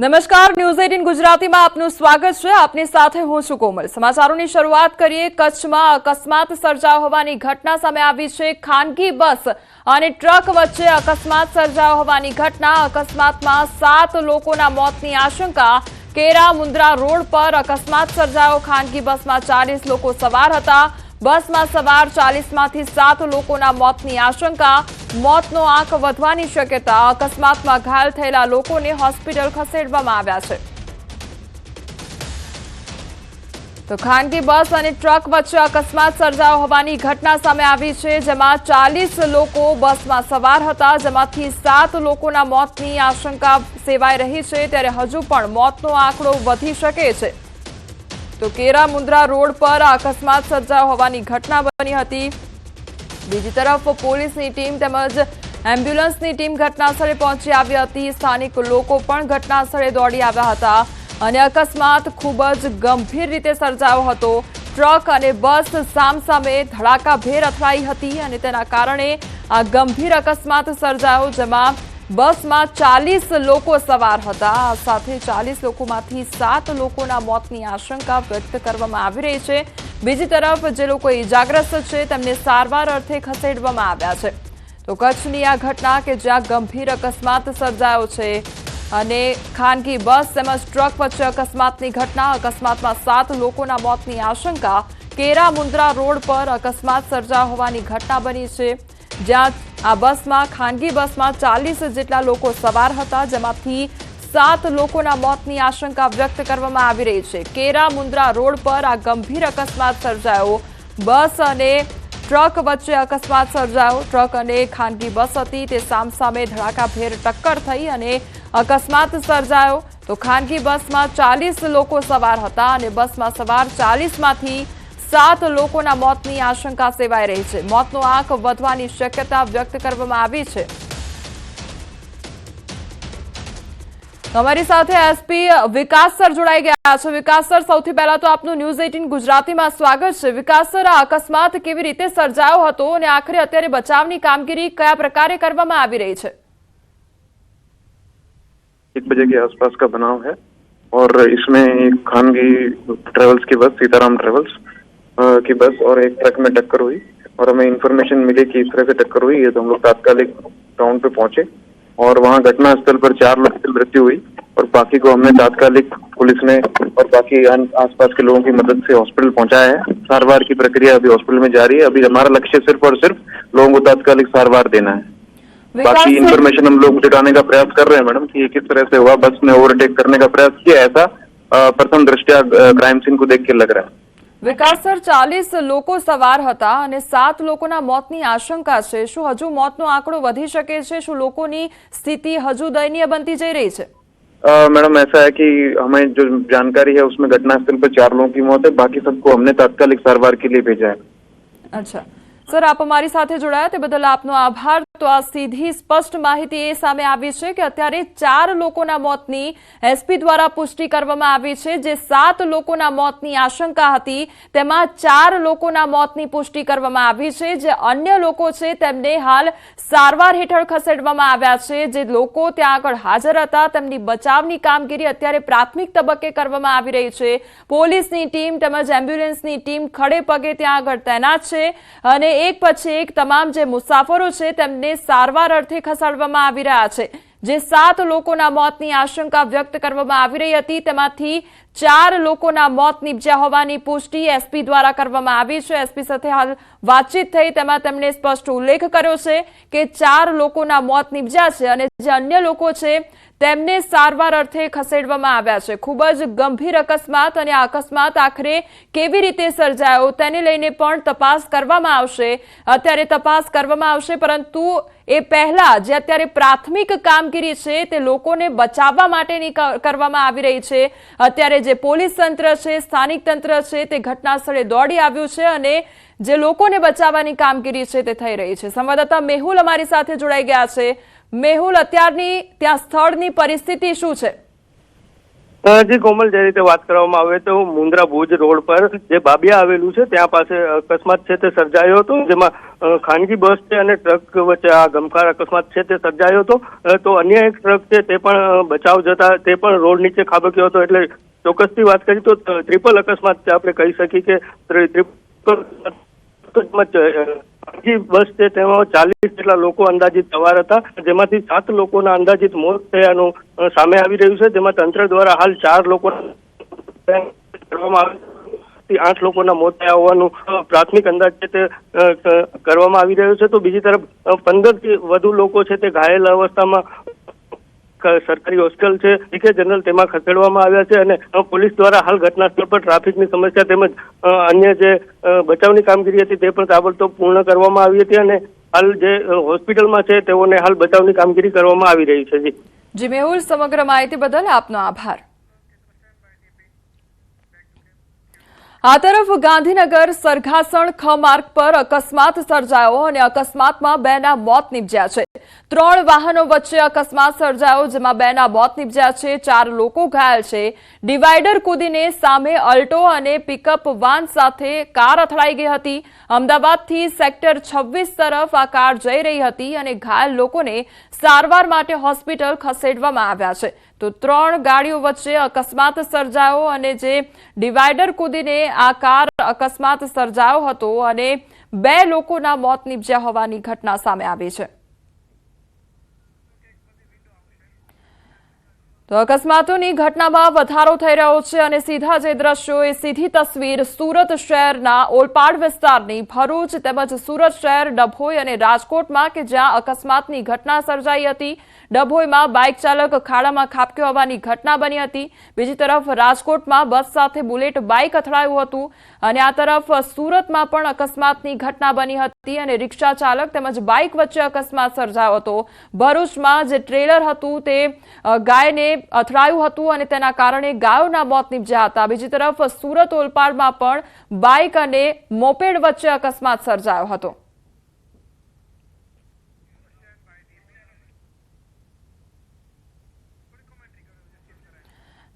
નમસ્કાર, news eighteen ગુજરાતીમાં આપનું સ્વાગત છે. આપની સાથે હું છું કોમલ. સમાચારોની શરૂઆત કરીએ. કચ્છમાં અકસ્માત સર્જાયો હોવાની ઘટના સામે આવી છે. ખાનગી બસ અને ટ્રક વચ્ચે અકસ્માત સર્જાયો હોવાની ઘટના. અકસ્માતમાં સાત લોકોના મોતની આશંકા. કેરા મુન્દ્રા રોડ પર અકસ્માત સર્જાયો. ખાનગી બસમાં ચાલીસ લોકો સવાર હતા. બસમાં સવાર ચાલીસમાંથી સાત લોકોના મોતની આશંકા. મોતનો આંક વધવાની શક્યતા. અકસ્માતમાં ઘાયલ થયેલા લોકોને હોસ્પિટલ ખસેડવામાં આવ્યા છે. તો ખાનગી બસ અને ટ્રક વચ્ચે અકસ્માત સર્જાયો હોવાની ઘટના સામે આવી છે, જેમાં ચાલીસ લોકો બસમાં સવાર હતા, જેમાંથી સાત લોકોના મોતની આશંકા સેવાઈ રહી છે. ત્યારે હજુ પણ મોતનો આંકડો વધી શકે છે. તો કેરા મુન્દ્રા રોડ પર અકસ્માત સર્જાયો હોવાની ઘટના બની હતી. બીજી તરફ પોલીસની ટીમ તેમજ એમ્બ્યુલન્સની ટીમ ઘટનાસ્થળે પહોંચી આવી હતી. સ્થાનિક લોકો પણ ઘટનાસ્થળે દોડી આવ્યા હતા અને અકસ્માત ખૂબ જ ગંભીર રીતે સર્જાયો હતો. ટ્રક અને બસ સામસામે ધડાકાભેર અથડાઈ હતી અને તેના કારણે આ ગંભીર અકસ્માત સર્જાયો, જેમાં બસમાં ચાલીસ લોકો સવાર હતા. સાથે ચાલીસ લોકોમાંથી સાત લોકોના મોતની આશંકા વ્યક્ત કરવામાં આવી રહી છે. બીજી તરફ જે લોકો ઇજાગ્રસ્ત છે, તેમને સારવાર અર્થે ખસેડવામાં આવ્યા છે. તો કચ્છની આ ઘટના કે જ્યાં ગંભીર અકસ્માત સર્જાયો છે અને ખાનગી બસ તેમજ ટ્રક વચ્ચે અકસ્માતની ઘટના, અકસ્માતમાં સાત લોકોના મોતની આશંકા, કેરા મુન્દ્રા રોડ પર અકસ્માત સર્જા હોવાની ઘટના બની છે. જ્યાં આ બસમાં, ખાનગી બસમાં ચાલીસ જેટલા લોકો સવાર હતા, જેમાંથી સાત લોકોના મોતની આશંકા વ્યક્ત કરવામાં આવી રહી છે. કેરા મુન્દ્રા રોડ પર આ ગંભીર અકસ્માત સર્જાયો. બસ અને ટ્રક વચ્ચે અકસ્માત સર્જાયો. ટ્રક અને ખાનગી બસ હતી, તે સામસામે ધડાકાભેર ટક્કર થઈ અને અકસ્માત સર્જાયો. તો ખાનગી બસમાં ચાલીસ લોકો સવાર હતા અને બસમાં સવાર ચાલીસમાંથી સાત લોકોના મોતની આશંકા સેવાઈ રહી છે મોતનો આંક વધવાની શક્યતા વ્યક્ત કરવામાં આવી છે અમારી સાથે એસપી વિકાસ સર જોડાઈ ગયા છે વિકાસ સર સૌથી પહેલા તો આપનું ન્યૂઝ એટીન ગુજરાતીમાં સ્વાગત છે વિકાસ સર આ અકસ્માત કેવી રીતે સર્જાયો હતો અને આખરે અત્યારે બચાવની કામગીરી કયા પ્રકારે કરવામાં આવી રહી છે एक बजे के आसपास का बनाव है और इसमें एक खानगी ट्रेवल्स की बस सीताराम ट्रेवल्स अ, की बस और एक ट्रक में टक्कर हुई और हमें इन्फॉर्मेशन मिली कि इस तरह से टक्कर हुई। है तो हम लोग तात्कालिक ग्राउंड पे पहुँचे और वहाँ घटनास्थल पर चार लोग की मृत्यु हुई और बाकी को हमने तात्कालिक पुलिस ने और बाकी आसपास के लोगों की मदद से हॉस्पिटल पहुँचाया है। सारवार की प्रक्रिया अभी हॉस्पिटल में जारी है। अभी हमारा लक्ष्य सिर्फ़ और सिर्फ़ लोगों को तात्कालिक सारवार देना है। बाकी इन्फॉर्मेशन हम लोग जुटाने का प्रयास कर रहे हैं मैडम की किस तरह से हुआ। बस में ओवरटेक करने का प्रयास किया। ऐसा प्रथम दृष्टिया क्राइम सीन को देख के लग रहा है। વિકાસ સર ચાલીસ લોકો સવાર હતા અને સાત લોકોના મોતની આશંકા છે શું હજુ મોતનો આંકડો વધી શકે છે શું લોકોની સ્થિતિ હજુ દયનીય બનતી જઈ રહી છે अ, मैडम ऐसा है कि हमें जो जानकारी है उसमें घटनास्थल पर चार लोगों की मौत है बाकी सबको हमने तात्कालिक सारवार के लिए भेजा है અચ્છા સર, આપ અમારી સાથે જોડાયા તે બદલ આપનો આભાર. તો આ સીધી સ્પષ્ટ માહિતી એ સામે આવી છે કે અત્યારે ચાર લોકોના મોતની એસપી દ્વારા પુષ્ટિ કરવામાં આવી છે. જે સાત લોકોના મોતની આશંકા હતી, તેમાં ચાર લોકોના મોતની પુષ્ટિ કરવામાં આવી છે. જે અન્ય લોકો છે, તેમને હાલ સારવાર હેઠળ ખસેડવામાં આવ્યા છે. જે લોકો ત્યાં આગળ હાજર હતા, તેમની બચાવની કામગીરી અત્યારે પ્રાથમિક તબક્કે કરવામાં આવી રહી છે. પોલીસની ટીમ તેમજ એમ્બ્યુલન્સની ટીમ ખડે પગે ત્યાં આગળ તૈનાત છે અને એક પછી એક તમામ જે મુસાફરો છે તેમને સારવાર અર્થે ખસેડવામાં આવી રહ્યા છે. જે સાત લોકોના મોતની આશંકા વ્યક્ત કરવામાં આવી રહી હતી, તેમાંથી ચાર લોકોના મોત નીપજ્યા હોવાની પુષ્ટિ એસપી દ્વારા કરવામાં આવી છે. એસપી સાથે હાલ વાતચીત થઈ તેમાં તેમણે સ્પષ્ટ ઉલ્લેખ કર્યો છે કે ચાર લોકોના મોત નીપજ્યા છે અને જે અન્ય લોકો છે, તેમને સારવાર અર્થે ખસેડવામાં આવ્યા છે. ખૂબ જ ગંભીર અકસ્માત અને આ અકસ્માત આખરે કેવી રીતે સર્જાયો તેને લઈને પણ તપાસ કરવામાં આવશે. અત્યારે તપાસ કરવામાં આવશે, પરંતુ એ પહેલા જે અત્યારે પ્રાથમિક કામગીરી છે, તે લોકોને બચાવવા માટેની કરવામાં આવી રહી છે. અત્યારે જે પોલીસ તંત્ર છે, સ્થાનિક તંત્ર છે, તે ઘટના સ્થળે દોડી આવ્યું છે અને જે લોકોને બચાવવાની કામગીરી છે તે થઈ રહી છે. સંવાદદાતા મેહુલ અમારી સાથે જોડાઈ ગયા છે. મેહુલ, અત્યારની ત્યાં સ્થળની પરિસ્થિતિ શું છે? જી, કોમલ, જે રીતે વાત કરવામાં આવે તો મુન્દ્રા ભુજ રોડ પર જે બાબિયા આવેલું છે, ત્યાં પાસે અકસ્માત છે તે સર્જાયો હતો. જેમાં ખાનગી બસ છે અને ટ્રક વચ્ચે આ ગમખાર અકસ્માત છે તે સર્જાયો હતો. તો અન્ય એક ટ્રક છે તે પણ બચાવ જતા તે પણ રોડ નીચે ખાબક્યો હતો. એટલે ચોક્કસથી વાત કરી તો ટ્રિપલ અકસ્માત આપણે કહી શકીએ કે ત્રિપલ અ, ખાનગી બસ છે તેમાં ચાલીસ જેટલા લોકો અંદાજિત સવાર હતા. જેમાંથી સાત લોકોના અંદાજિત મોત થયાનું સામે આવી રહ્યું છે. જેમાં તંત્ર દ્વારા હાલ ચાર લોકો કરવામાં આવે આઠ લોકોના મોત થયા હોવાનું પ્રાથમિક અંદાજ છે તે કરવામાં આવી રહ્યો છે. તો બીજી તરફ પંદર વધુ લોકો છે તે ઘાયલ અવસ્થામાં સરકારી હોસ્પિટલ છે ડીકે જનરલ તેમાં ખસેડવામાં આવ્યા છે અને પોલીસ દ્વારા હાલ ઘટના સ્થળ પર ટ્રાફિકની સમસ્યા તેમજ અન્ય જે બચાવની કામગીરી હતી તે પણ તાબડતોબ પૂર્ણ કરવામાં આવી હતી અને હાલ જે હોસ્પિટલમાં છે તેઓને હાલ બચાવની કામગીરી કરવામાં આવી રહી છે. જી. જી, મેહુલ, સમગ્ર માહિતી બદલ આપનો આભાર. આ તરફ ગાંધીનગર સરઘાસણ ખ માર્ગ પર અકસ્માત સર્જાયો અને અકસ્માતમાં બેના મોત નિપજ્યા છે. ત્રણ વાહનો વચ્ચે અકસ્માત સર્જાયો જેમાં બેના મોત નીપજ્યા છે. ચાર લોકો ઘાયલ છે. ડિવાઈડર કૂદીને સામે અલ્ટો અને પિકઅપ વાન સાથે કાર અથડાઈ ગઈ હતી. અમદાવાદથી સેક્ટર છવ્વીસ તરફ આ કાર જઈ રહી હતી અને ઘાયલ લોકોને સારવાર માટે હોસ્પિટલ ખસેડવામાં આવ્યા છે. તો ત્રણ ગાડીઓ વચ્ચે અકસ્માત સર્જાયો અને જે ડિવાઈડર કૂદીને આ કાર અકસ્માત સર્જાયો હતો અને બે લોકોના મોત નીપજ્યા હોવાની ઘટના સામે આવી છે. તો અકસ્માતોની ઘટનામાં વધારો થઈ રહ્યો છે અને સીધા જે દ્રશ્યો એ સીધી તસવીર સુરત શહેરના ઓલપાડ વિસ્તારની ભરૂચ તેમજ સુરત શહેર ડભોઈ અને રાજકોટમાં કે જ્યાં અકસ્માતની ઘટના સર્જાઈ હતી ડભોઈમાં બાઇક ચાલક ખાડામાં ખાબક્યો હોવાની ઘટના બની હતી. બીજી તરફ રાજકોટમાં બસ સાથે બુલેટ બાઇક અથડાયું હતું અને આ તરફ સુરતમાં પણ અકસ્માતની ઘટના બની હતી અને રિક્ષા ચાલક તેમજ બાઇક વચ્ચે અકસ્માત સર્જાયો હતો. ભરૂચમાં જે ટ્રેલર હતું તે ગાયને અથડાયું હતું અને તેના કારણે ગાયોના મોત નીપજ્યા હતા. બીજી તરફ સુરત ઓલપાડમાં પણ બાઇક અને મોપેડ વચ્ચે અકસ્માત સર્જાયો હતો.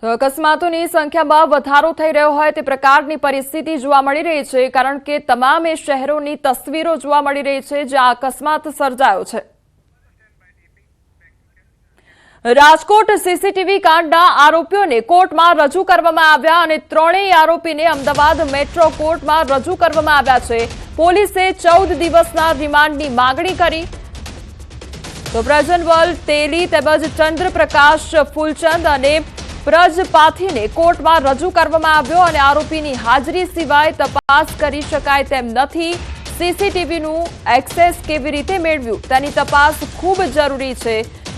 અકસ્માતોની સંખ્યામાં વધારો થઈ રહ્યો હોય તે પ્રકારની પરિસ્થિતિ જોવા મળી રહી છે, કારણ કે તમામે શહેરોની તસવીરો જોવા મળી રહી છે, જ્યાં અકસ્માત સર્જાયો છે. રાજકોટ સીસીટીવી કાંડના આરોપીઓને કોર્ટમાં રજૂ કરવામાં આવ્યા અને ત્રણેય આરોપીને અમદાવાદ મેટ્રો કોર્ટમાં રજૂ કરવામાં આવ્યા છે. પોલીસે ચૌદ દિવસના રિમાન્ડની માગણી કરી. તો પ્રજનવલ તેલી તેમજ ચંદ્રપ્રકાશ ફૂલચંદ અને પ્રજપાથીને કોર્ટમાં રજૂ કરવામાં આવ્યો અને આરોપીની હાજરી સિવાય તપાસ કરી શકાય તેમ નથી. સીસીટીવીનું એક્સેસ કેવી રીતે મેળવ્યું? તેની તપાસ ખૂબ જરૂરી છે.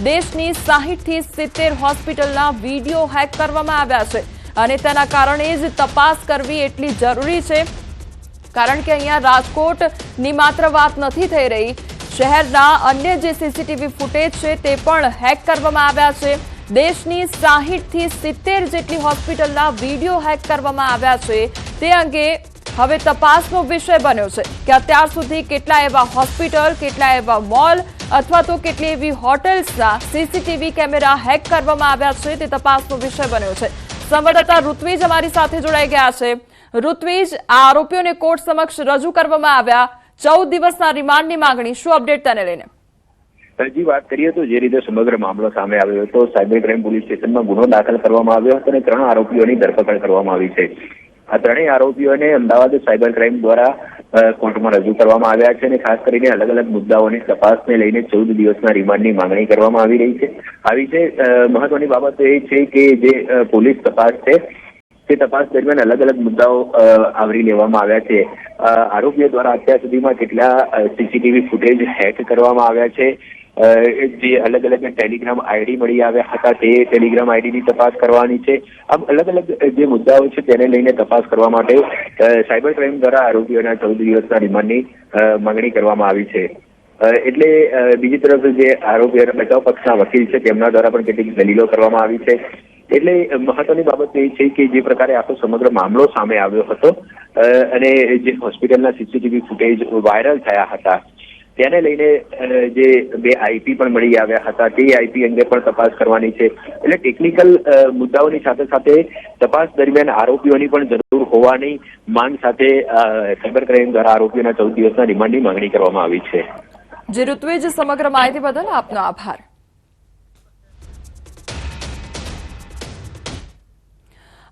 દેશની સાહીઠથી સિત્તેર હોસ્પિટલના વીડિયો હેક કરવામાં આવ્યા છે અને તેના કારણે જ તપાસ કરવી એટલી જરૂરી છે. કારણ કે અહીંયા રાજકોટની માત્ર વાત નથી થઈ રહી. શહેરના અન્ય જે સીસીટીવી ફૂટેજ છે તે પણ હેક કરવામાં આવ્યા છે. દેશની સાહીઠથી સિત્તેર જેટલી હોસ્પિટલના વીડિયો હેક કરવામાં આવ્યા છે. તે અંગે હવે તપાસનો વિષય બન્યો છે કે અત્યાર સુધી કેટલા એવા હોસ્પિટલ, કેટલા એવા મોલ અથવા તો કેટલી એવી હોટેલ્સના સીસીટીવી કેમેરા હેક કરવામાં આવ્યા છે તે તપાસનો વિષય બન્યો છે. સંવાદદાતા ઋત્વિજ અમારી સાથે જોડાઈ ગયા છે. ઋત્વિજ, આ આરોપીઓને કોર્ટ સમક્ષ રજૂ કરવામાં આવ્યા. ચૌદ દિવસના રિમાન્ડની માંગણી. શું અપડેટ તેને લઈને? હજી વાત કરીએ તો જે રીતે સમગ્ર મામલો સામે આવ્યો હતો, સાયબર ક્રાઇમ પોલીસ સ્ટેશનમાં ગુનો દાખલ કરવામાં આવ્યો હતો અને ત્રણ આરોપીઓની ધરપકડ કરવામાં આવી છે. આ ત્રણેય આરોપીઓને અમદાવાદ સાયબર ક્રાઇમ દ્વારા કોર્ટમાં રજૂ કરવામાં આવ્યા છે અને ખાસ કરીને અલગ અલગ મુદ્દાઓની તપાસને લઈને ચૌદ દિવસના રિમાન્ડની માંગણી કરવામાં આવી રહી છે. આવી છે મહત્વની બાબત એ છે કે જે પોલીસ તપાસ છે, તે તપાસ દરમિયાન અલગ અલગ મુદ્દાઓ આવરી લેવામાં આવ્યા છે. આરોપીઓ દ્વારા અત્યાર સુધીમાં કેટલા સીસીટીવી ફૂટેજ હેક કરવામાં આવ્યા છે જે અલગ અલગ ટેલિગ્રામ આઈડી મળી આવ્યા હતા તે ટેલિગ્રામ આઈડીની તપાસ કરવાની છે. આમ અલગ અલગ જે મુદ્દાઓ છે તેને લઈને તપાસ કરવા માટે સાયબર ક્રાઇમ દ્વારા આરોપીઓના ચૌદ દિવસના રિમાન્ડની માંગણી કરવામાં આવી છે. એટલે બીજી તરફ જે આરોપી બચાવ પક્ષના વકીલ છે, તેમના દ્વારા પણ કેટલીક દલીલો કરવામાં આવી છે. એટલે મહત્વની બાબત એ છે કે જે પ્રકારે આખો સમગ્ર મામલો સામે આવ્યો હતો અને જે હોસ્પિટલના સીસીટીવી ફૂટેજ વાયરલ થયા હતા તેને લઈને જે બે આઈપી પણ મળી આવ્યા હતા, તે આઈપી અંગે પણ તપાસ કરવાની છે. એટલે ટેકનિકલ મુદ્દાઓની સાથે સાથે તપાસ દરમિયાન આરોપીઓની પણ જરૂર હોવાની માંગ સાથે સાયબર ક્રાઇમ દ્વારા આરોપીઓના ચૌદ દિવસના રિમાન્ડની માંગણી કરવામાં આવી છે. જે ઋત્વિજ સમગ્ર માહિતી બદલ આપનો આભાર.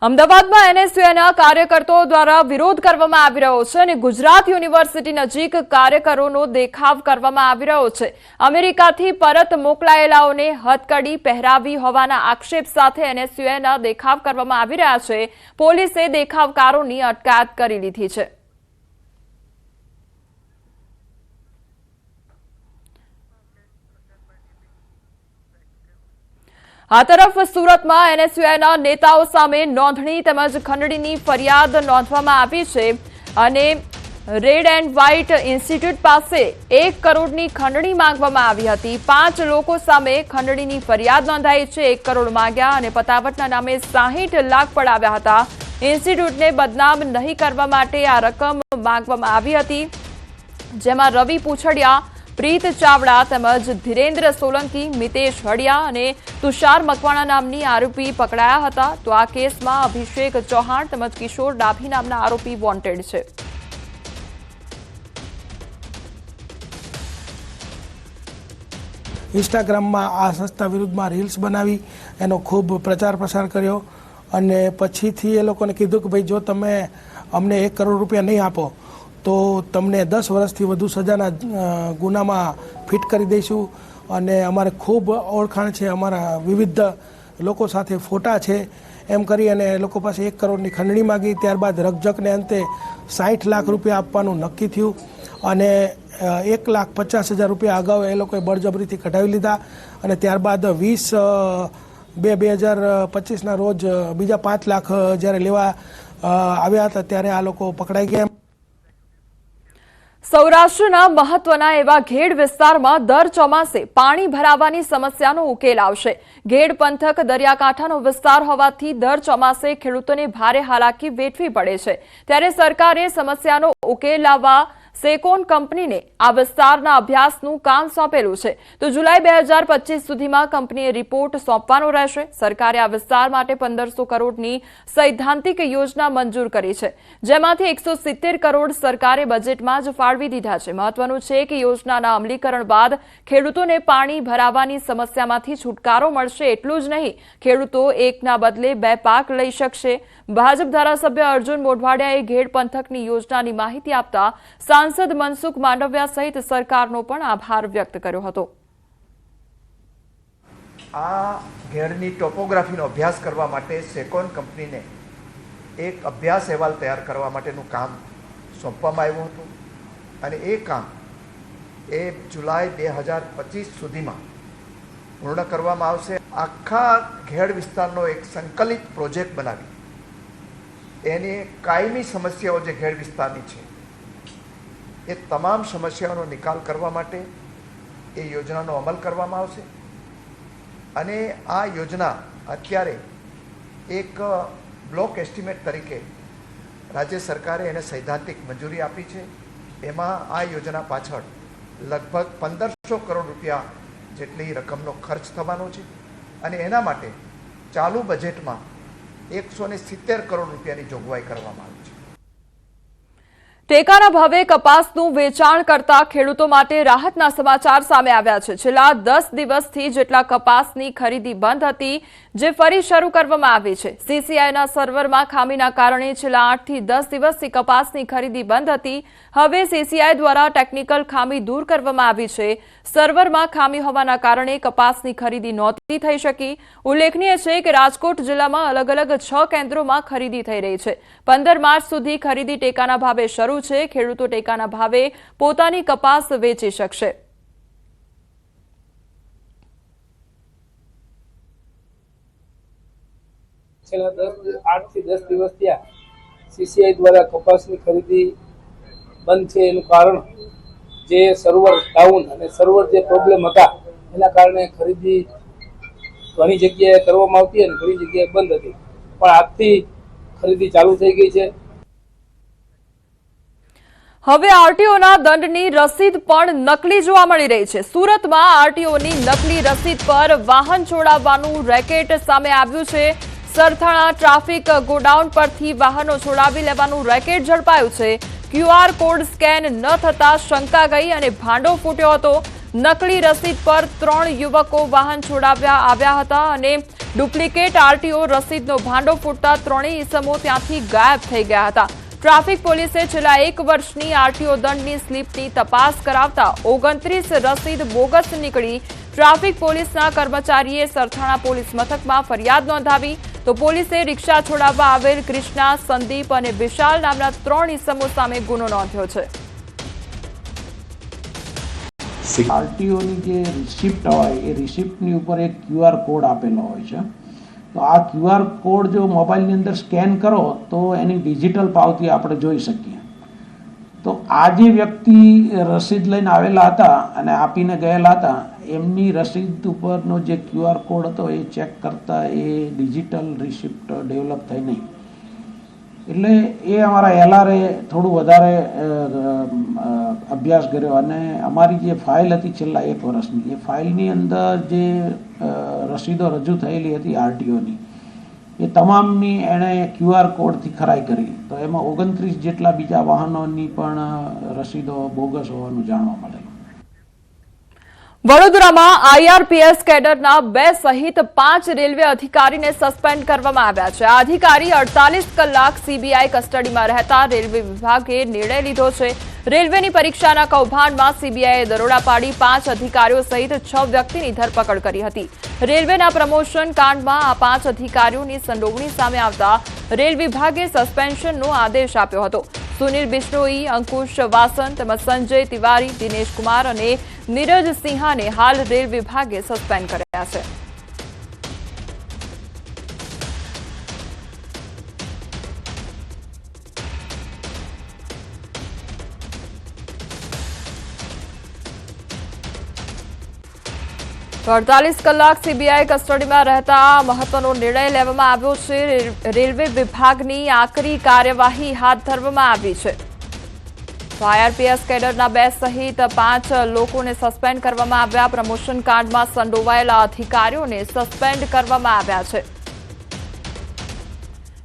અમદાવાદમાં એનએસયુના કાર્યકર્તાઓ દ્વારા વિરોધ કરવામાં આવી રહ્યો છે અને ગુજરાત યુનિવર્સિટી નજીક કાર્યકરોનો દેખાવ કરવામાં આવી રહ્યો છે. અમેરિકાથી પરત મોકલાયેલાઓને હથકડી પહેરાવી હોવાના આક્ષેપ સાથે એનએસયુના દેખાવ કરવામાં આવી રહ્યા છે. પોલીસે દેખાવકારોની અટકાયત કરી લીધી છે. આ તરફ સુરતમાં એનએસયુઆઈના નેતાઓ સામે નોંધણી તેમજ ખંડણીની ફરિયાદ નોંધવામાં આવી છે અને રેડ એન્ડ વ્હાઇટ ઇન્સ્ટિટ્યૂટ પાસે એક કરોડની ખંડણી માંગવામાં આવી હતી. પાંચ લોકો સામે ખંડણીની ફરિયાદ નોંધાઈ છે. એક કરોડ માંગ્યા અને પતાવટના નામે સાહીઠ લાખ પડાવ્યા હતા. ઇન્સ્ટિટ્યૂટને બદનામ નહીં કરવા માટે આ રકમ માંગવામાં આવી હતી. જેમાં રવિ પૂછડિયા પ્રીત ચાવડા તેમજ ધીરેન્દ્ર સોલંકી, મિતેશ હડિયા અને તુષાર મકવાણા નામની આરોપી પકડાયા હતા. તો આ કેસમાં અભિષેક ચૌહાણ તેમજ કિશોર ડાભી નામના આરોપી વોન્ટેડ છે. ઇન્સ્ટાગ્રામમાં આ સંસ્થા વિરુદ્ધમાં રીલ્સ બનાવી, એનો ખૂબ પ્રચાર પ્રસાર કર્યો અને પછીથી એ લોકોને કીધું કે ભાઈ, જો તમે અમને એક કરોડ રૂપિયા નહીં આપો તો તમને દસ વર્ષથી વધુ સજાના ગુનામાં ફિટ કરી દઈશું. અને અમારે ખૂબ ઓળખાણ છે, અમારા વિવિધ લોકો સાથે ફોટા છે. એમ કરી અને એ લોકો પાસે એક કરોડની ખંડણી માગી. ત્યારબાદ રકઝકને અંતે સાઠ લાખ રૂપિયા આપવાનું નક્કી થયું. અને એક લાખ પચાસ હજાર રૂપિયા અગાઉ એ લોકોએ બળજબરીથી કઢાવી લીધા. અને ત્યારબાદ વીસ બે બે હજાર પચીસના રોજ બીજા પાંચ લાખ જ્યારે લેવા આવ્યા હતા, ત્યારે આ લોકો પકડાઈ ગયા. સૌરાષ્ટ્રના મહત્વના એવા ઘેડ વિસ્તારમાં દર ચોમાસે પાણી ભરાવાની સમસ્યાનો ઉકેલ આવશે. ઘેડ પંથક દરિયાકાંઠાનો વિસ્તાર હોવાથી દર ચોમાસે ખેડૂતોને ભારે હાલાકી વેઠવી પડે છે. ત્યારે સરકારે સમસ્યાનો ઉકેલ લાવવા સેકોન કંપનીને આ વિસ્તારના અભ્યાસનું કામ સોંપેલું છે. તો જુલાઈ બે હજાર પચીસ સુધીમાં કંપનીએ રિપોર્ટ સોંપવાનો રહેશે. સરકારે આ વિસ્તાર માટે પંદરસો કરોડની સૈદ્ધાંતિક યોજના મંજૂર કરી છે. જેમાંથી એકસો સિત્તેર કરોડ સરકારે બજેટમાં જ ફાળવી દીધા છે. મહત્વનું છે કે યોજનાના અમલીકરણ બાદ ખેડૂતોને પાણી ભરાવાની સમસ્યામાંથી છુટકારો મળશે એટલું જ નહીં. ખેડૂતો એકના બદલે બે પાક લઈ શકશે. ભાજપ ધારાસભ્ય અર્જુન મોઢવાડિયાએ ઘેડ પંથકની યોજનાની માહિતી આપતા સાંસદ મનસુખ માંડવિયા સહિત સરકારનો પણ આભાર વ્યક્ત કર્યો હતો. આ ઘેરની ટોપોગ્રાફીનો અભ્યાસ કરવા માટે સેકોન કંપનીને એક અભ્યાસ અહેવાલ તૈયાર કરવા માટેનું કામ સોંપવામાં આવ્યું હતું. અને એ કામ એ જુલાઈ બે હજાર પચીસ સુધીમાં પૂર્ણ કરવામાં આવશે. આખા ઘેડ વિસ્તારનો એક સંકલિત પ્રોજેક્ટ બનાવી. એની કાયમી સમસ્યાઓ જે ઘેડ વિસ્તારની છે એ તમામ સમસ્યાઓનો નિકાલ કરવા માટે એ યોજનાનો અમલ કરવામાં આવશે. અને આ યોજના અત્યારે એક બ્લોક એસ્ટિમેટ તરીકે રાજ્ય સરકારે એને સૈદ્ધાંતિક મંજૂરી આપી છે. એમાં આ યોજના પાછળ લગભગ પંદરસો કરોડ રૂપિયા જેટલી રકમનો ખર્ચ થવાનો છે. અને એના માટે ચાલુ બજેટમાં એકસો સિત્તેર કરોડ રૂપિયાની જોગવાઈ કરવામાં આવી. ટેકાના ભાવે કપાસનું વેચાણ કરતા ખેડૂતો માટે રાહતના સમાચાર સામે આવ્યા છે. છેલ્લા દસ દિવસથી જેટલા કપાસની ખરીદી બંધ હતી, જે ફરી શરૂ કરવામાં આવી છે. સીસીઆઈના સર્વરમાં ખામીના કારણે છેલ્લા આઠથી દસ દિવસથી કપાસની ખરીદી બંધ હતી. હવે સીસીઆઈ દ્વારા ટેકનિકલ ખામી દૂર કરવામાં આવી છે. સર્વરમાં ખામી હોવાના કારણે કપાસની ખરીદી નહોતી થઈ શકી. ઉલ્લેખનીય છે કે રાજકોટ જિલ્લામાં અલગ અલગ છ કેન્દ્રોમાં ખરીદી થઈ રહી છે. પંદર માર્ચ સુધી ખરીદી ટેકાના ભાવે શરૂ છે, ખેડૂતો ટેકાના ભાવે પોતાની કપાસ વેચી શકશે. સીસીઆઈ દ્વારા કપાસની ખરીદી બંધ છે એનું કારણ જે સર્વર ડાઉન અને સર્વર જે પ્રોબ્લેમ હતા, એના કારણે ખરીદી ઘણી જગ્યાએ કરવામાં આવતી અને ઘણી જગ્યાએ બંધ હતી. પણ આજથી ખરીદી ચાલુ થઈ ગઈ છે. હવે આરટીઓના દંડની રસીદ પણ નકલી જોવા મળી રહી છે. સુરતમાં આરટીઓની નકલી રસીદ પર વાહન છોડાવવાનું રેકેટ સામે આવ્યું છે. સરથાણા ટ્રાફિક ગોડાઉન પરથી વાહનો છોડાવી લેવાનું રેકેટ ઝડપાયું છે. ક્યુઆર કોડ સ્કેન ન થતા શંકા ગઈ અને ભાંડો ફૂટ્યો હતો. નકલી રસીદ પર ત્રણ યુવકો વાહન છોડાવ્યા આવ્યા હતા અને ડુપ્લિકેટ આરટીઓ રસીદનો ભાંડો ફૂટતા ત્રણેય ઇસમો ત્યાંથી ગાયબ થઈ ગયા હતા. ટ્રાફિક પોલીસે છેલ્લા એક વર્ષની આરટીઓ દંડની સ્લીપની તપાસ કરાવતા ઓગણત્રીસ રસીદ બોગસ નીકળી ટ્રાફિક પોલીસના કર્મચારીએ સરથાણા પોલીસ મથકમાં ફરિયાદ નોંધાવી. તો પોલીસે રિક્ષા છોડાવવા આવેલ કૃષ્ણા સંદીપ અને વિશાલ નામના ત્રણ ઇસમો સામે ગુનો નોંધ્યો છે. આરટીઓની જે રિસિપ્ટ હોય, એ રિસિપ્ટની ઉપર એક ક્યુઆર કોડ આપેલો હોય છે. તો આ ક્યુઆર કોડ જો મોબાઈલની અંદર સ્કેન કરો, તો એની ડિજિટલ પાવતી આપણે જોઈ શકીએ. તો આ જે વ્યક્તિ રસીદ લઈને આવેલા હતા અને આપીને ગયેલા હતા, એમની રસીદ ઉપરનો જે ક્યુઆર કોડ હતો, એ ચેક કરતાં એ ડિજિટલ રિસિપ્ટ ડેવલપ થઈ નહીં. એટલે એ અમારા એલઆરએ થોડું વધારે અભ્યાસ કર્યો અને અમારી જે ફાઇલ હતી છેલ્લા એક વર્ષની, એ ફાઇલની અંદર જે રસીદો રજૂ થયેલી હતી આરટીઓની, એ તમામની એણે ક્યુઆર કોડથી ખરાઈ કરી. તો એમાં ઓગણત્રીસ જેટલા બીજા વાહનોની પણ રસીદો બોગસ હોવાનું જાણવા મળેલું. વડોદરામાં આઈઆરપીએસ કેડરના બે સહિત પાંચ રેલવે અધિકારીને સસ્પેન્ડ કરવામાં આવ્યા છે. આ અધિકારી અડતાલીસ કલાક સીબીઆઈ કસ્ટડીમાં રહેતા રેલવે વિભાગે નિર્ણય લીધો છે. રેલવેની પરીક્ષાના કૌભાંડમાં સીબીઆઈએ દરોડા પાડી પાંચ અધિકારીઓ સહિત છ વ્યક્તિની ધરપકડ કરી હતી. રેલવેના પ્રમોશન કાંડમાં આ પાંચ અધિકારીઓની સંડોવણી સામે આવતા રેલ વિભાગે સસ્પેન્શનનો આદેશ આપ્યો હતો. સુનિલ બિશ્નોઈ, અંકુશ વાસન તેમજ સંજય તિવારી, દિનેશ કુમાર અને નીરજ સિંહાને હાલ રેલ વિભાગે સસ્પેન્ડ કર્યા છે. અડતાલીસ કલાક સીબીઆઈ કસ્ટડીમાં રહેતા મહત્વનો નિર્ણય લેવામાં આવ્યો છે. રેલ- રેલવે વિભાગની આકરી કાર્યવાહી હાથ ધરવામાં આવી છે. આઈઆરપીએસ કેડરના બે સહિત પાંચ લોકોને સસ્પેન્ડ કરવામાં આવ્યા. પ્રમોશન કાંડમાં સંડોવાયેલા અધિકારીઓને સસ્પેન્ડ કરવામાં આવ્યા છે.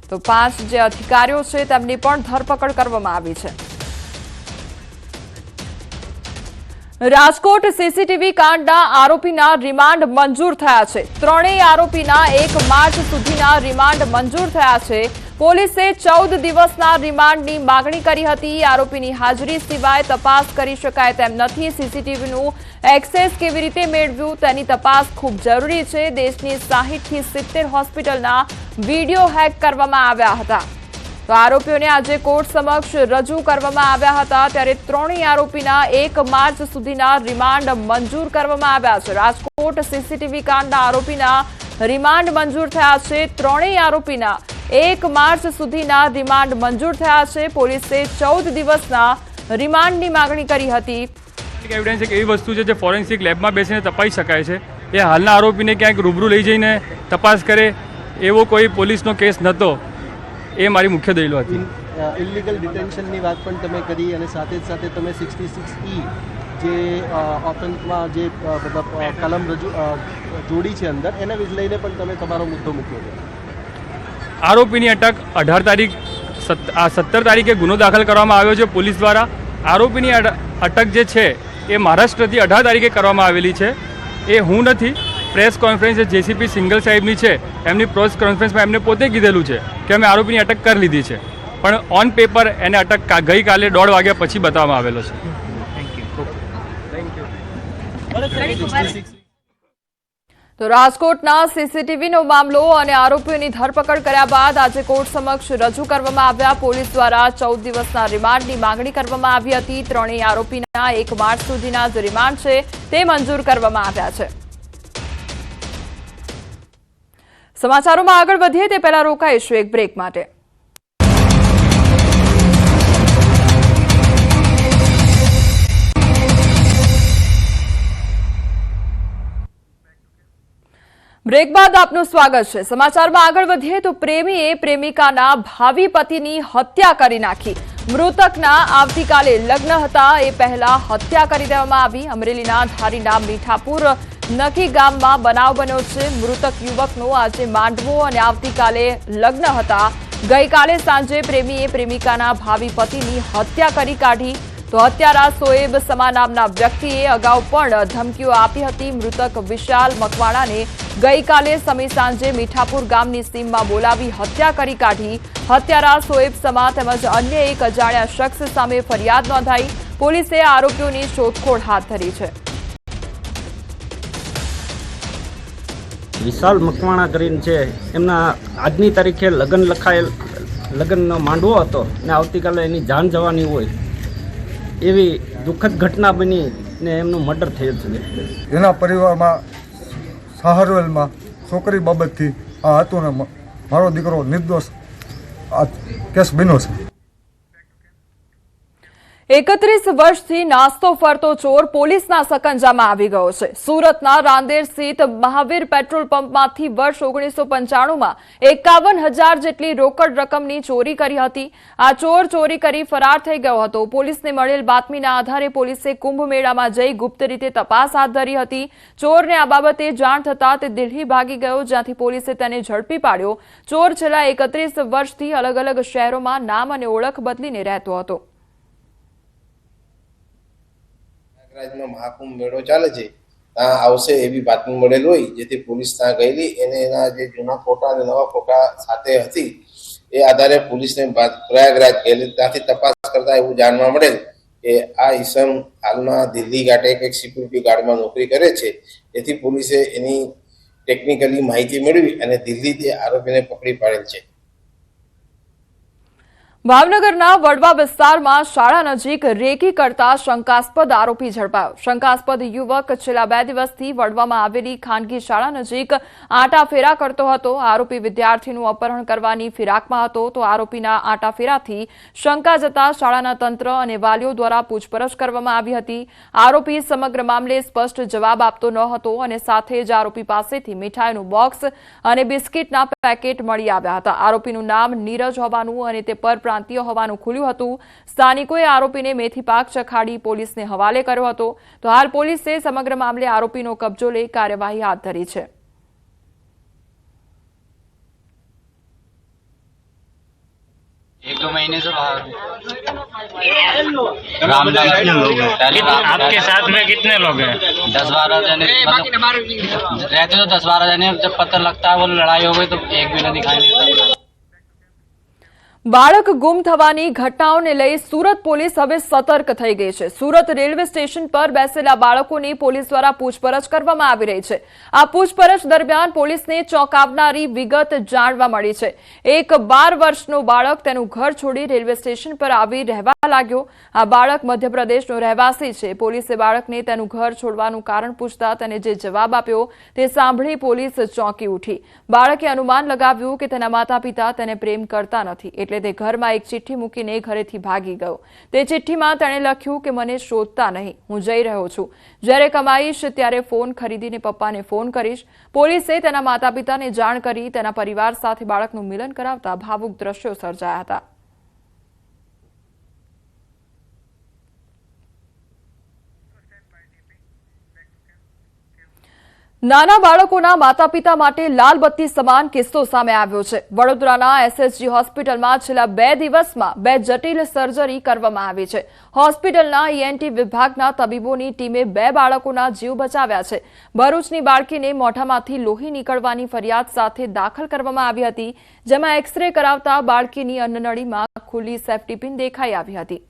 તો પાંચ જે અધિકારીઓ છે, તેમની પણ ધરપકડ કરવામાં આવી છે. રાજકોટ સીસીટીવી કાંડના આરોપીના રિમાન્ડ મંજૂર થયા છે. ત્રણેય આરોપીના એક માર્ચ સુધીના રિમાન્ડ મંજૂર થયા છે. પોલીસે ચૌદ દિવસના રિમાન્ડની માગણી કરી હતી. આરોપીની હાજરી સિવાય તપાસ કરી શકાય તેમ નથી. સીસીટીવીનું એક્સેસ કેવી રીતે મેળવ્યું તેની તપાસ ખૂબ જરૂરી છે. દેશની સાહીઠથી સિત્તેર હોસ્પિટલના વીડિયો હેક કરવામાં આવ્યા હતા. તો આરોપીઓને આજે કોર્ટ સમક્ષ રજૂ કરવામાં આવ્યા હતા. ત્યારે ત્રણેય આરોપીના એક માર્ચ સુધીના રિમાન્ડ મંજૂર કરવામાં આવ્યા છે. રાજકોટ સીસીટીવી કાંડના આરોપીના રિમાન્ડ મંજૂર થયા છે. ત્રણેય આરોપીના એક માર્ચ સુધીના રિમાન્ડ મંજૂર થયા છે. પોલીસે ચૌદ દિવસના રિમાન્ડની માગણી કરી હતી. એવિડન્સ એક એવી વસ્તુ છે જે ફોરેન્સિક લેબમાં બેસીને તપાસી શકાય છે. એ હાલના આરોપીને ક્યાંક રૂબરૂ લઈ જઈને તપાસ કરે એવો કોઈ પોલીસનો કેસ નહોતો એ મારી મુખ્ય દલીલો હતી. ઇલિગલ ડિટેન્શનની વાત પણ તમે કરી અને સાથે જ સાથે તમે સિક્સટી સિક્સ ઈ જે ઓફેન્સમાં જે મતલબ કલમ રજૂ જોડી છે અંદર એને લઈને પણ તમે તમારો મુદ્દો મૂક્યો છે. આરોપીની અટક અઢાર તારીખ આ સત્તર તારીખે ગુનો દાખલ કરવામાં આવ્યો છે પોલીસ દ્વારા. આરોપીની અટ- અટક જે છે એ મહારાષ્ટ્રથી અઢાર તારીખે કરવામાં આવેલી છે. એ હું નથી પ્રેસ કોન્ફરન્સ જે જેસીપી સિંગલ સાહેબની છે એમની પ્રેસ કોન્ફરન્સમાં એમને પોતે કીધેલું છે કે અમે આરોપીની અટક કરી લીધી છે. પણ ઓન પેપર એને અટક ગઈકાલે દોઢ વાગ્યા પછી બતાવવામાં આવેલો છે. તો રાજકોટના સીસીટીવીનો મામલો અને આરોપીઓની ધરપકડ કર્યા બાદ આજે કોર્ટ સમક્ષ રજૂ કરવામાં આવ્યા. પોલીસ દ્વારા ચૌદ દિવસના રિમાન્ડની માંગણી કરવામાં આવી હતી. ત્રણેય આરોપીના એક માર્ચ સુધીના જે રિમાન્ડ છે. તે મંજૂર કરવામાં આવ્યા છે. સમાચારોમાં આગળ વધીએ તે પહેલા રોકાઈશું એક બ્રેક માટે? બ્રેક બાદ આપનું સ્વાગત છે. સમાચારમાં આગળ વધીએ તો પ્રેમીએ પ્રેમિકાના ભાવિ પતિની હત્યા કરી નાખી. મૃતકના આવતીકાલે લગ્ન હતા. એ પહેલા હત્યા કરી દેવામાં આવી. અમરેલીના ધારીના મીઠાપુર નકી ગામમાં બનાવ બન્યો છે. મૃતક યુવકનો આજે માંડવો અને આવતીકાલે લગ્ન હતા. ગઈકાલે સાંજે પ્રેમીએ પ્રેમિકાના ભાવિ પતિની હત્યા કરી કાઢી. તો હત્યારા સોએબ સમા નામના વ્યક્તિએ અગાઉ પણ ધમકીઓ આપી હતી. મૃતક વિશાલ મકવાણાને ગઈકાલે સમી સાંજે મીઠાપુર ગામની સીમમાં બોલાવી હત્યા કરી કાઢી. હત્યારા સોએબ સમા તેમજ અન્ય એક અજાણ્યા શખ્સ સામે ફરિયાદ નોંધાઈ. પોલીસે આરોપીઓની શોધખોળ હાથ ધરી છે. વિશાલ મકવાણા કરીને છે, એમના આજની તારીખે લગ્ન લખાયેલ, લગ્નનો માંડવો હતો ને આવતીકાલે એની જાન જવાની હોય, એવી દુઃખદ ઘટના બની ને એમનું મર્ડર થયેલ છે. એના પરિવારમાં સહારવેલમાં છોકરી બાબતથી આ હતું ને મારો દીકરો નિર્દોષ આ કેસ બન્યો છે. એકત્રીસ વર્ષથી નાસ્તો ફરતો ચોર પોલીસના સકંજામાં આવી ગયો છે. સુરતના રાંદેર સ્થિત મહાવીર પેટ્રોલ પંપમાંથી વર્ષ ઓગણીસો પંચાણુંમાં એકાવન હજાર જેટલી રોકડ રકમની ચોરી કરી હતી. આ ચોર ચોરી કરી ફરાર થઈ ગયો હતો. પોલીસને મળેલ બાતમીના આધારે પોલીસે કુંભ મેળામાં જઈ ગુપ્ત રીતે તપાસ હાથ ધરી હતી. ચોરને આ બાબતે જાણ થતાં તે દિલ્હી ભાગી ગયો, જ્યાંથી પોલીસે તેને ઝડપી પાડ્યો. ચોર છેલ્લા એકત્રીસ વર્ષથી અલગ અલગ શહેરોમાં નામ અને ઓળખ બદલીને રહેતો હતો. પ્રયાગરાજમાં મહાકુંભ મેળો ચાલે છે, ત્યાં આવશે એવી બાતમી મળેલ હોય, જેથી પોલીસ ત્યાં ગયેલી. એને એના જે જૂના ફોટા અને નવા ફોટા સાથે હતી, એ આધારે પોલીસને પ્રયાગરાજ ગયેલી. ત્યાંથી તપાસ કરતા એવું જાણવા મળેલ કે આ ઈસમ હાલમાં દિલ્હી ઘાટે કંઈક સિક્યુરિટી ગાર્ડમાં નોકરી કરે છે. જેથી પોલીસે એની ટેકનિકલી માહિતી મેળવી અને દિલ્હીથી આરોપીને પકડી પાડેલ છે. ભાવનગરના વડવા વિસ્તારમાં શાળા નજીક રેકી કરતા શંકાસ્પદ આરોપી ઝડપાયો. શંકાસ્પદ યુવક છેલ્લા બે દિવસથી વડવામાં આવેલી ખાનગી શાળા નજીક આંટાફેરા કરતો હતો. આરોપી વિદ્યાર્થીનું અપહરણ કરવાની ફિરાકમાં હતો તો આરોપીના આંટાફેરાથી શંકા જતા શાળાના તંત્ર અને વાલીઓ દ્વારા પૂછપરછ કરવામાં આવી હતી. આરોપી સમગ્ર મામલે સ્પષ્ટ જવાબ આપતો ન હતો અને સાથે જ આરોપી પાસેથી મીઠાઈનું બોક્સ અને બિસ્કિટના પેકેટ મળી આવ્યા હતા. આરોપીનું નામ નીરજ હોવાનું અને તે પરપ્રાંતીય હોવાનું ખુલ્યું હતું સ્થાનિકોએ આરોપીને મેથી પાક ચખાડી પોલીસને હવાલે કર્યો હતો તો હાલ પોલીસે સમગ્ર મામલે આરોપીનો કબજો લઈ કાર્યવાહી હાથ ધરી છે एक दो महीने से बाहर रामनगर आपके साथ में कितने लोग हैं दस बारह जने मतलब रहते तो दस बारह जने जब पता लगता है वो लड़ाई हो गई तो एक भी ना दिखाई नहीं देता બાળક ગુમ થવાની ઘટનાઓને લઈ સુરત પોલીસ હવે સતર્ક થઈ ગઈ છે. સુરત રેલવે સ્ટેશન પર બેસેલા બાળકોની પોલીસ દ્વારા પૂછપરછ કરવામાં આવી રહી છે. આ પૂછપરછ દરમિયાન પોલીસને ચોંકાવનારી વિગત જાણવા મળી છે. એક બાર વર્ષનો બાળક તેનું ઘર છોડી રેલવે સ્ટેશન પર આવી રહેવા લાગ્યો. આ બાળક મધ્યપ્રદેશનો રહેવાસી છે. પોલીસે બાળકને તેનું ઘર છોડવાનું કારણ પૂછતા તેને જે જવાબ આપ્યો તે સાંભળી પોલીસ ચોંકી ઉઠી. બાળકે અનુમાન લગાવ્યું કે તેના માતા પિતા તેને પ્રેમ કરતા નથી. એટલે તે ઘરમાં એક ચિઠ્ઠી મૂકીને ઘરેથી ભાગી ગયો. તે ચિઠ્ઠીમાં તેણે લખ્યું કે, મને શોધતા નહીં. હું જઈ રહ્યો છું. જ્યારે કમાઈશ, ત્યારે ફોન ખરીદીને પપ્પાને ફોન કરીશ. પોલીસે તેના માતા પિતાને જાણ કરી તેના પરિવાર સાથે બાળકનું મિલન કરાવતા ભાવુક દ્રશ્યો સર્જાયા હતા. નાના બાળકોના માતા પિતા માટે લાલ બત્તી સમાન કિસ્સો સામે આવ્યો છે. વડોદરાના એસએસજી હોસ્પિટલમાં છેલ્લા બે દિવસમાં બે જટિલ સર્જરી કરવામાં આવી છે. હોસ્પિટલના ઈએનટી વિભાગના તબીબોની ટીમે બે બાળકોના જીવ બચાવ્યા છે. ભરૂચની બાળકીને મોઢામાંથી લોહી નીકળવાની ફરિયાદ સાથે દાખલ કરવામાં આવી હતી, જેમાં એક્સરે કરાવતા બાળકીની અન્નનળીમાં ખુલ્લી સેફ્ટી પિન દેખાઈ આવી હતી.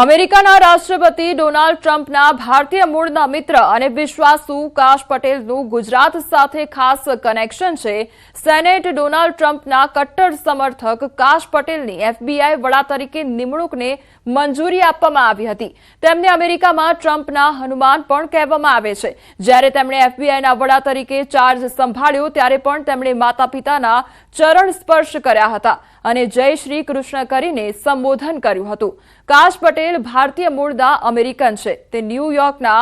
અમેરિકાના રાષ્ટ્રપતિ ડોનાલ્ડ ટ્રમ્પના ભારતીય મૂળના મિત્ર અને વિશ્વાસુ કાશ પટેલનું ગુજરાત સાથે ખાસ કનેક્શન છે. સેનેટ ડોનાલ્ડ ટ્રમ્પના કટ્ટર સમર્થક કાશ પટેલની એફબીઆઈ વડા તરીકે નિમણૂકને મંજૂરી આપવામાં આવી હતી. તેમને અમેરિકામાં ટ્રમ્પના હનુમાન પણ કહેવામાં આવે છે. જ્યારે તેમણે એફબીઆઈના વડા તરીકે ચાર્જ સંભાળ્યો, ત્યારે પણ તેમણે માતા પિતાના ચરણ સ્પર્શ કર્યા હતા. અને જય શ્રી કૃષ્ણ કરીને સંબોધન કર્યું હતું. કાશ પટેલ ભારતીય મૂળના અમેરિકન છે. તે ન્યૂયોર્કના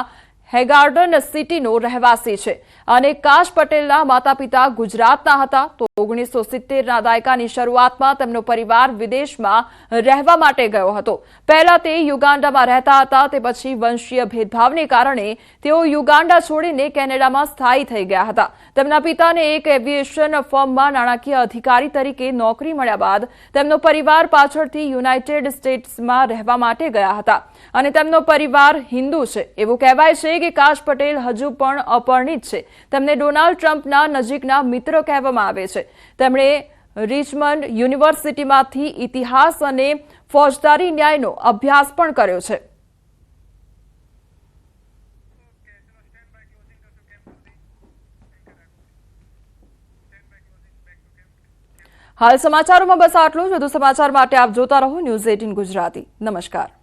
હેગાર્ડન સિટીનો રહેવાસી છે. અને કાશ પટેલના માતા પિતા ગુજરાતના હતા, તો ઓગણીસો સિત્તેરના દાયકાની શરૂઆતમાં તેમનો પરિવાર વિદેશમાં રહેવા માટે ગયો હતો. પહેલા તે યુગાન્ડામાં રહેતા હતા, તે પછી વંશીય ભેદભાવને કારણે તેઓ યુગાન્ડા છોડીને કેનેડામાં સ્થાયી થઈ ગયા હતા. તેમના પિતાને એક એવિએશન ફર્મમાં નાણાકીય અધિકારી તરીકે નોકરી મળ્યા બાદ તેમનો પરિવાર પાછળથી યુનાઇટેડ સ્ટેટ્સમાં રહેવા માટે ગયા હતા. અને તેમનો પરિવાર હિન્દુ છે. એવું કહેવાય કે કાશ પટેલ હજુ પણ અપરિણિત છે. તેમને ડોનાલ્ડ ટ્રમ્પના નજીકના મિત્ર કહેવામાં આવે છે. તેમણે રિચમન્ડ યુનિવર્સિટીમાંથી ઇતિહાસ અને ફોજદારી ન્યાયનો અભ્યાસ પણ કર્યો છે. હાલ સમાચારોમાં બસ આટલું જ. વધુ સમાચાર માટે આપ જોતા રહો ન્યૂઝ એટીન ગુજરાતી. નમસ્કાર.